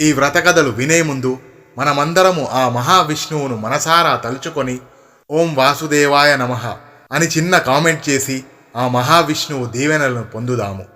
ఈ వ్రతకథలు వినే ముందు మనమందరము ఆ మహావిష్ణువును మనసారా తలుచుకొని ఓం వాసుదేవాయ నమః అని చిన్న కామెంట్ చేసి ఆ మహావిష్ణువు దీవెనలను పొందుదాము.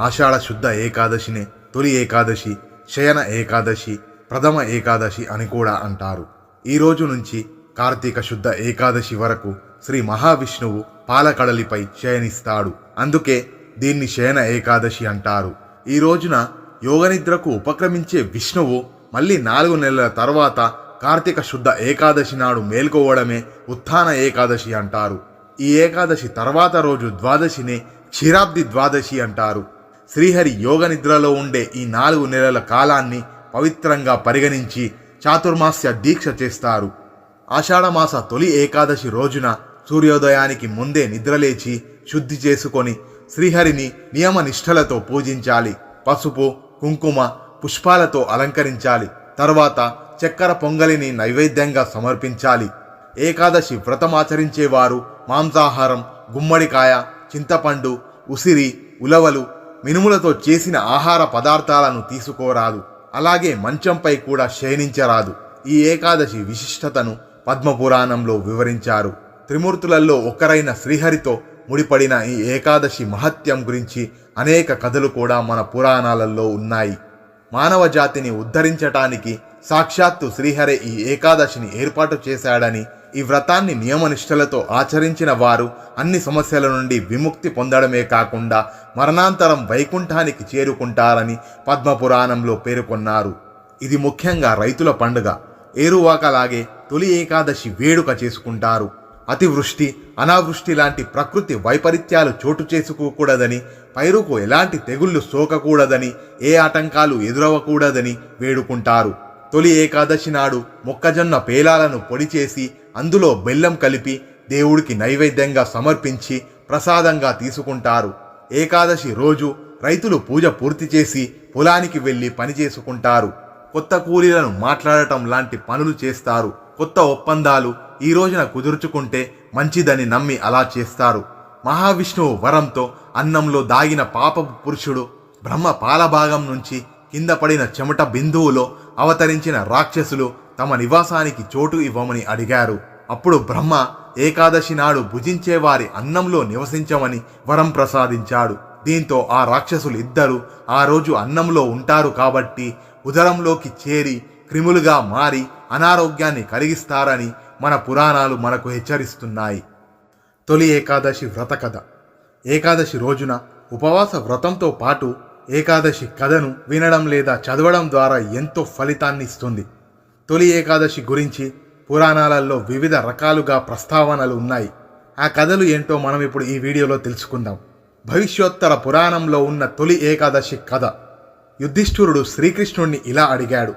ఆషాఢ శుద్ధ ఏకాదశినే తొలి ఏకాదశి శయన ఏకాదశి ప్రథమ ఏకాదశి అని కూడా అంటారు. ఈ రోజు నుంచి కార్తీక శుద్ధ ఏకాదశి వరకు శ్రీ మహావిష్ణువు పాలకడలిపై శయనిస్తాడు. అందుకే దీన్ని శయన ఏకాదశి అంటారు. ఈ రోజున యోగనిద్రకు ఉపక్రమించే విష్ణువు మళ్ళీ నాలుగు నెలల తర్వాత కార్తీక శుద్ధ ఏకాదశి నాడు మేల్కోవడమే ఉత్థాన ఏకాదశి అంటారు. ఈ ఏకాదశి తర్వాత రోజు ద్వాదశినే క్షీరాబ్ది ద్వాదశి అంటారు. శ్రీహరి యోగ నిద్రలో ఉండే ఈ నాలుగు నెలల కాలాన్ని పవిత్రంగా పరిగణించి చాతుర్మాస్య దీక్ష చేస్తారు. ఆషాఢమాస తొలి ఏకాదశి రోజున సూర్యోదయానికి ముందే నిద్రలేచి శుద్ధి చేసుకొని శ్రీహరిని నియమ నిష్ఠలతో పూజించాలి. పసుపు కుంకుమ పుష్పాలతో అలంకరించాలి. తర్వాత చక్కెర పొంగలిని నైవేద్యంగా సమర్పించాలి. ఏకాదశి వ్రతమాచరించేవారు మాంసాహారం గుమ్మడికాయ చింతపండు ఉసిరి ఉలవలు మినుములతో చేసిన ఆహార పదార్థాలను తీసుకోరాదు. అలాగే మంచంపై కూడా శయనించరాదు ఈ ఏకాదశి విశిష్టతను పద్మపురాణంలో వివరించారు. త్రిమూర్తులలో ఒకరైన శ్రీహరితో ముడిపడిన ఈ ఏకాదశి మహత్యం గురించి అనేక కథలు కూడా మన పురాణాలలో ఉన్నాయి. మానవ జాతిని ఉద్ధరించటానికి సాక్షాత్తు శ్రీహరే ఈ ఏకాదశిని ఏర్పాటు చేశాడని ఈ వ్రతాన్ని నియమనిష్టలతో ఆచరించిన వారు అన్ని సమస్యల నుండి విముక్తి పొందడమే కాకుండా మరణాంతరం వైకుంఠానికి చేరుకుంటారని పద్మపురాణంలో పేర్కొన్నారు. ఇది ముఖ్యంగా రైతుల పండుగ. ఏరువాకలాగే తొలి ఏకాదశి వేడుక చేసుకుంటారు. అతివృష్టి అనావృష్టి లాంటి ప్రకృతి వైపరీత్యాలు చోటు చేసుకోకూడదని పైరుకు ఎలాంటి తెగుళ్ళు సోకకూడదని ఏ ఆటంకాలు ఎదురవ్వకూడదని వేడుకుంటారు. తొలి ఏకాదశి నాడు మొక్కజొన్న పేలాలను పొడి చేసి అందులో బెల్లం కలిపి దేవుడికి నైవేద్యంగా సమర్పించి ప్రసాదంగా తీసుకుంటారు. ఏకాదశి రోజు రైతులు పూజ పూర్తి చేసి పొలానికి వెళ్ళి పని చేసుకుంటారు. కొత్త కూలీలను మాట్లాడటం లాంటి పనులు చేస్తారు. కొత్త ఒప్పందాలు ఈ రోజున కుదుర్చుకుంటే మంచిదని నమ్మి అలా చేస్తారు. మహావిష్ణువు వరంతో అన్నంలో దాగిన పాపపు పురుషుడు బ్రహ్మ పాలభాగం నుంచి కింద పడిన చెమట బిందువులో అవతరించిన రాక్షసులు తమ నివాసానికి చోటు ఇవ్వమని అడిగారు. అప్పుడు బ్రహ్మ ఏకాదశి నాడు భుజించే వారి అన్నంలో నివసించమని వరం ప్రసాదించాడు. దీంతో ఆ రాక్షసులు ఇద్దరు ఆ రోజు అన్నంలో ఉంటారు కాబట్టి ఉదరంలోకి చేరి క్రిములుగా మారి అనారోగ్యాన్ని కలిగిస్తారని మన పురాణాలు మనకు హెచ్చరిస్తున్నాయి. తొలి ఏకాదశి వ్రత కథ. ఏకాదశి రోజున ఉపవాస వ్రతంతో పాటు ఏకాదశి కథను వినడం లేదా చదవడం ద్వారా ఎంతో ఫలితాన్ని ఇస్తుంది. తొలి ఏకాదశి గురించి పురాణాలలో వివిధ రకాలుగా ప్రస్తావనలు ఉన్నాయి. ఆ కథలు ఏంటో మనం ఇప్పుడు ఈ వీడియోలో తెలుసుకుందాం. భవిష్యోత్తర పురాణంలో ఉన్న తొలి ఏకాదశి కథ. యుద్ధిష్ఠురుడు శ్రీకృష్ణుణ్ణి ఇలా అడిగాడు.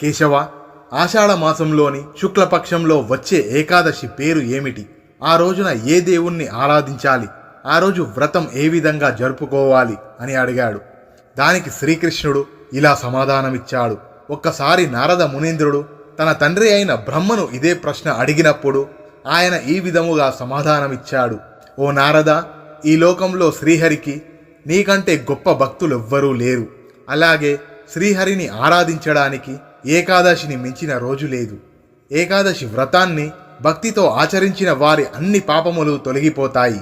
కేశవ ఆషాఢ మాసంలోని శుక్లపక్షంలో వచ్చే ఏకాదశి పేరు ఏమిటి? ఆ రోజున ఏ దేవుణ్ణి ఆరాధించాలి? ఆ రోజు వ్రతం ఏ విధంగా జరుపుకోవాలి? అని అడిగాడు. దానికి శ్రీకృష్ణుడు ఇలా సమాధానమిచ్చాడు. ఒక్కసారి నారద మునీంద్రుడు తన తండ్రి అయిన బ్రహ్మను ఇదే ప్రశ్న అడిగినప్పుడు ఆయన ఈ విధముగా సమాధానమిచ్చాడు. ఓ నారద ఈ లోకంలో శ్రీహరికి నీకంటే గొప్ప భక్తులెవ్వరూ లేరు. అలాగే శ్రీహరిని ఆరాధించడానికి ఏకాదశిని మించిన రోజు లేదు. ఏకాదశి వ్రతాన్ని భక్తితో ఆచరించిన వారి అన్ని పాపములు తొలగిపోతాయి.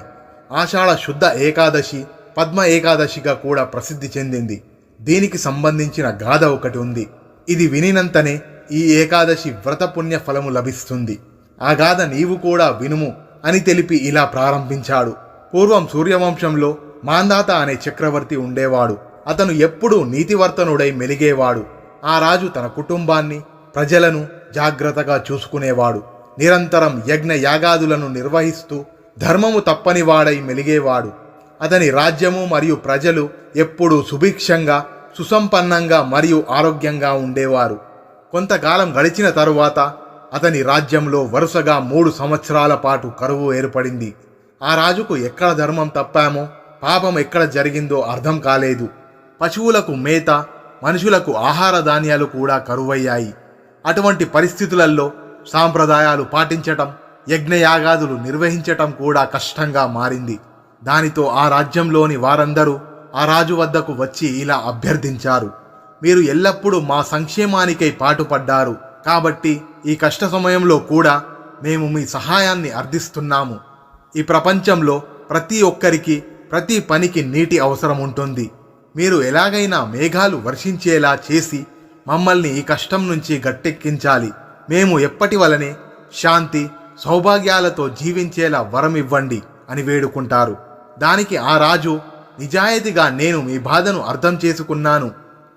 ఆషాఢ శుద్ధ ఏకాదశి పద్మ ఏకాదశిగా కూడా ప్రసిద్ధి చెందింది. దీనికి సంబంధించిన గాథ ఒకటి ఉంది. ఇది వినినంతనే ఈ ఏకాదశి వ్రత పుణ్య ఫలము లభిస్తుంది. ఆ గాథ నీవు కూడా వినుము అని తెలిపి ఇలా ప్రారంభించాడు. పూర్వం సూర్యవంశంలో మాందాత అనే చక్రవర్తి ఉండేవాడు. అతను ఎప్పుడూ నీతివర్తనుడై మెలిగేవాడు. ఆ రాజు తన కుటుంబాన్ని ప్రజలను జాగ్రత్తగా చూసుకునేవాడు. నిరంతరం యజ్ఞ యాగాదులను నిర్వహిస్తూ ధర్మము తప్పనివాడై మెలిగేవాడు. అతని రాజ్యము మరియు ప్రజలు ఎప్పుడూ సుభిక్షంగా సుసంపన్నంగా మరియు ఆరోగ్యంగా ఉండేవారు. కొంతకాలం గడిచిన తరువాత అతని రాజ్యంలో వరుసగా మూడు సంవత్సరాల పాటు కరువు ఏర్పడింది. ఆ రాజుకు ఎక్కడ ధర్మం తప్పామో పాపం ఎక్కడ జరిగిందో అర్థం కాలేదు. పశువులకు మేత మనుషులకు ఆహార ధాన్యాలు కూడా కరువయ్యాయి. అటువంటి పరిస్థితులలో సాంప్రదాయాలు పాటించటం యజ్ఞయాగాదులు నిర్వహించటం కూడా కష్టంగా మారింది. దానితో ఆ రాజ్యంలోని వారందరూ ఆ రాజు వద్దకు వచ్చి ఇలా అభ్యర్థించారు. మీరు ఎల్లప్పుడూ మా సంక్షేమానికై పాటుపడ్డారు. కాబట్టి ఈ కష్ట సమయంలో కూడా మేము మీ సహాయాన్ని అర్థిస్తున్నాము. ఈ ప్రపంచంలో ప్రతి ఒక్కరికి ప్రతి పనికి నీటి అవసరం ఉంటుంది మీరు ఎలాగైనా మేఘాలు వర్షించేలా చేసి మమ్మల్ని ఈ కష్టం నుంచి గట్టెక్కించాలి. మేము ఎప్పటి వలనే శాంతి సౌభాగ్యాలతో జీవించేలా వరం ఇవ్వండి అని వేడుకుంటారు. దానికి ఆ రాజు నిజాయితీగా నేను మీ బాధను అర్థం చేసుకున్నాను.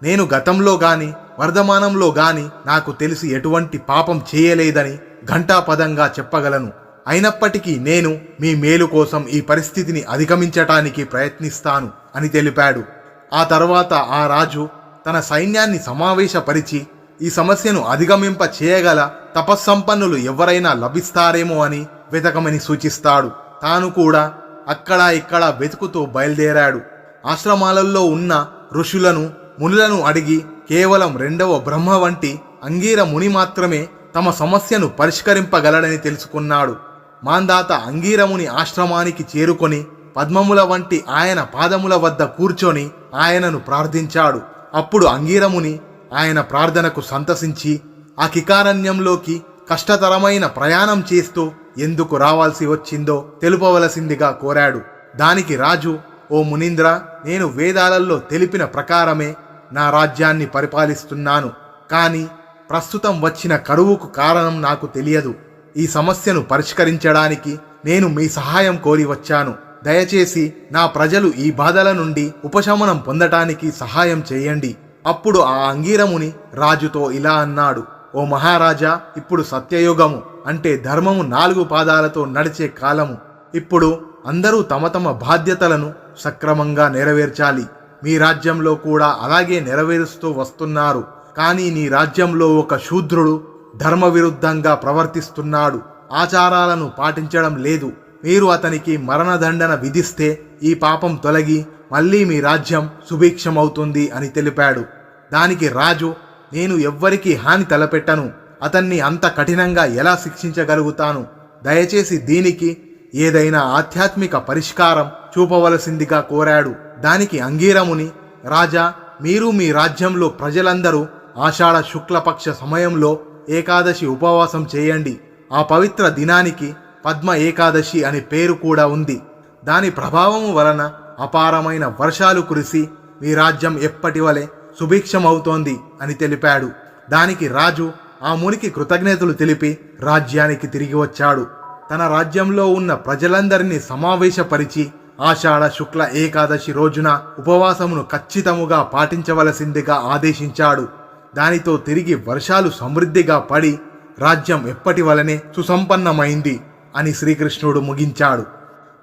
నేను గతంలో గాని వర్ధమానంలో గాని నాకు తెలిసి ఎటువంటి పాపం చేయలేదని ఘంటాపదంగా చెప్పగలను. అయినప్పటికీ నేను మీ మేలు కోసం ఈ పరిస్థితిని అధిగమించటానికి ప్రయత్నిస్తాను అని తెలిపాడు. ఆ తర్వాత ఆ రాజు తన సైన్యాన్ని సమావేశపరిచి ఈ సమస్యను అధిగమింప చేయగల తపస్సంపన్నులు ఎవరైనా లభిస్తారేమో అని వెతకమని సూచిస్తాడు. తాను కూడా అక్కడ ఇక్కడ వెతుకుతూ బయలుదేరాడు. ఆశ్రమాలలో ఉన్న ఋషులను మునులను అడిగి కేవలం రెండవ బ్రహ్మ వంటి అంగీర ముని మాత్రమే తమ సమస్యను పరిష్కరింపగలడని తెలుసుకున్నాడు. మాందాత అంగీరముని ఆశ్రమానికి చేరుకొని పద్మముల వంటి ఆయన పాదముల వద్ద కూర్చొని ఆయనను ప్రార్థించాడు. అప్పుడు అంగీరముని ఆయన ప్రార్థనకు సంతసించి ఆ కికారణ్యంలోకి కష్టతరమైన ప్రయాణం చేస్తూ ఎందుకు రావాల్సి వచ్చిందో తెలుపవలసిందిగా కోరాడు. దానికి రాజు ఓ మునీంద్ర నేను వేదాలలో తెలిపిన ప్రకారమే నా రాజ్యాన్ని పరిపాలిస్తున్నాను. కానీ ప్రస్తుతం వచ్చిన కరువుకు కారణం నాకు తెలియదు. ఈ సమస్యను పరిష్కరించడానికి నేను మీ సహాయం కోరి వచ్చాను. దయచేసి నా ప్రజలు ఈ బాధల నుండి ఉపశమనం పొందటానికి సహాయం చేయండి. అప్పుడు ఆ అంగీరముని రాజుతో ఇలా అన్నాడు ఓ మహారాజా ఇప్పుడు సత్యయుగము. అంటే ధర్మము నాలుగు పాదాలతో నడిచే కాలము. ఇప్పుడు అందరూ తమ తమ బాధ్యతలను సక్రమంగా నెరవేర్చాలి. మీ రాజ్యంలో కూడా అలాగే నెరవేరుస్తూ వస్తున్నారు. కానీ నీ రాజ్యంలో ఒక శూద్రుడు ధర్మ విరుద్ధంగా ప్రవర్తిస్తున్నాడు. ఆచారాలను పాటించడం లేదు. మీరు అతనికి మరణదండన విధిస్తే ఈ పాపం తొలగి మళ్ళీ మీ రాజ్యం సుభిక్షమవుతుంది అని తెలిపాడు. దానికి రాజు నేను ఎవ్వరికీ హాని తలపెట్టను. అతన్ని అంత కఠినంగా ఎలా శిక్షించగలుగుతాను? దయచేసి దీనికి ఏదైనా ఆధ్యాత్మిక పరిష్కారం చూపవలసిందిగా కోరాడు. దానికి అంగీరముని రాజా మీరు మీ రాజ్యంలో ప్రజలందరూ ఆషాఢ శుక్లపక్ష సమయంలో ఏకాదశి ఉపవాసం చేయండి. ఆ పవిత్ర దినానికి పద్మ ఏకాదశి అనే పేరు కూడా ఉంది. దాని ప్రభావము వలన అపారమైన వర్షాలు కురిసి మీ రాజ్యం ఎప్పటి వలె సుభిక్షమవుతోంది అని తెలిపాడు. దానికి రాజు ఆ మునికి కృతజ్ఞతలు తెలిపి రాజ్యానికి తిరిగి వచ్చాడు. తన రాజ్యంలో ఉన్న ప్రజలందరినీ సమావేశపరిచి ఆషాఢ శుక్ల ఏకాదశి రోజున ఉపవాసమును ఖచ్చితముగా పాటించవలసిందిగా ఆదేశించాడు. దానితో తిరిగి వర్షాలు సమృద్ధిగా పడి రాజ్యం ఎప్పటి వలనే సుసంపన్నమైంది. అని శ్రీకృష్ణుడు ముగించాడు.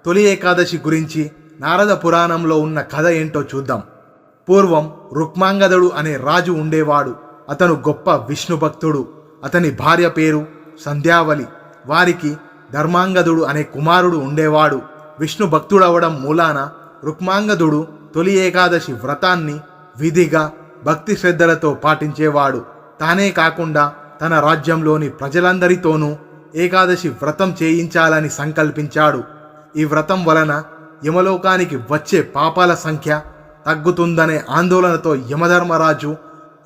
తొలి ఏకాదశి గురించి నారద పురాణంలో ఉన్న కథ ఏంటో చూద్దాం. పూర్వం రుక్మాంగదుడు అనే రాజు ఉండేవాడు. అతను గొప్ప విష్ణుభక్తుడు అతని భార్య పేరు సంధ్యావలి వారికి ధర్మాంగదుడు అనే కుమారుడు ఉండేవాడు. విష్ణు భక్తుడవడం మూలాన రుక్మాంగదుడు తొలి ఏకాదశి వ్రతాన్ని విధిగా భక్తి శ్రద్ధలతో పాటించేవాడు. తానే కాకుండా తన రాజ్యంలోని ప్రజలందరితోనూ ఏకాదశి వ్రతం చేయించాలని సంకల్పించాడు. ఈ వ్రతం వలన యమలోకానికి వచ్చే పాపాల సంఖ్య తగ్గుతుందనే ఆందోళనతో యమధర్మరాజు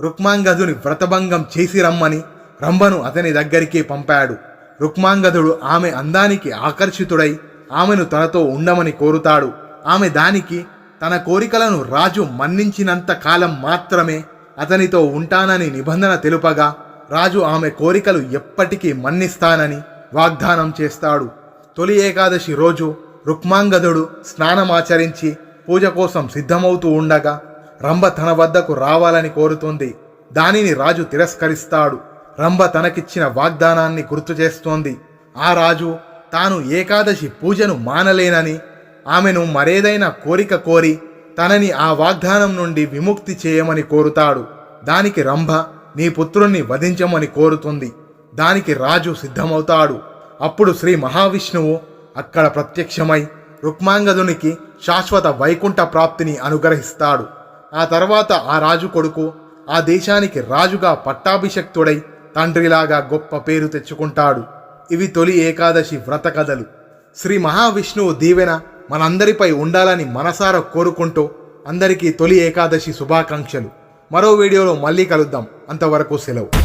రుక్మాంగదుని వ్రతభంగం చేసి రమ్మని రంభను అతని దగ్గరికి పంపాడు. రుక్మాంగదుడు ఆమె అందానికి ఆకర్షితుడై ఆమెను తనతో ఉండమని కోరుతాడు. ఆమె దానికి తన కోరికలను రాజు మన్నించినంత కాలం మాత్రమే అతనితో ఉంటానని నిబంధన తెలుపగా రాజు ఆమె కోరికలు ఎప్పటికీ మన్నిస్తానని వాగ్దానం చేస్తాడు. తొలి ఏకాదశి రోజు రుక్మాంగదుడు స్నానమాచరించి పూజ కోసం సిద్ధమవుతూ ఉండగా రంభ తన వద్దకు రావాలని కోరుతుంది. దానిని రాజు తిరస్కరిస్తాడు. రంభ తనకిచ్చిన వాగ్దానాన్ని గుర్తు చేస్తోంది. ఆ రాజు తాను ఏకాదశి పూజను మానలేనని ఆమెను మరేదైనా కోరిక కోరి తనని ఆ వాగ్దానం నుండి విముక్తి చేయమని కోరుతాడు. దానికి రంభ నీ పుత్రుణ్ణి వధించమని కోరుతుంది. దానికి రాజు సిద్ధమవుతాడు. అప్పుడు శ్రీ మహావిష్ణువు అక్కడ ప్రత్యక్షమై రుక్మాంగదునికి శాశ్వత వైకుంఠ ప్రాప్తిని అనుగ్రహిస్తాడు. ఆ తర్వాత ఆ రాజు కొడుకు ఆ దేశానికి రాజుగా పట్టాభిషక్తుడై తండ్రిలాగా గొప్ప పేరు తెచ్చుకుంటాడు. ఇవి తొలి ఏకాదశి వ్రత కథలు. శ్రీ మహావిష్ణువు దీవెన మనందరిపై ఉండాలని మనసారా కోరుకుంటూ అందరికీ తొలి ఏకాదశి శుభాకాంక్షలు. మరో వీడియోలో మళ్ళీ కలుద్దాం. అంతవరకు సెలవు.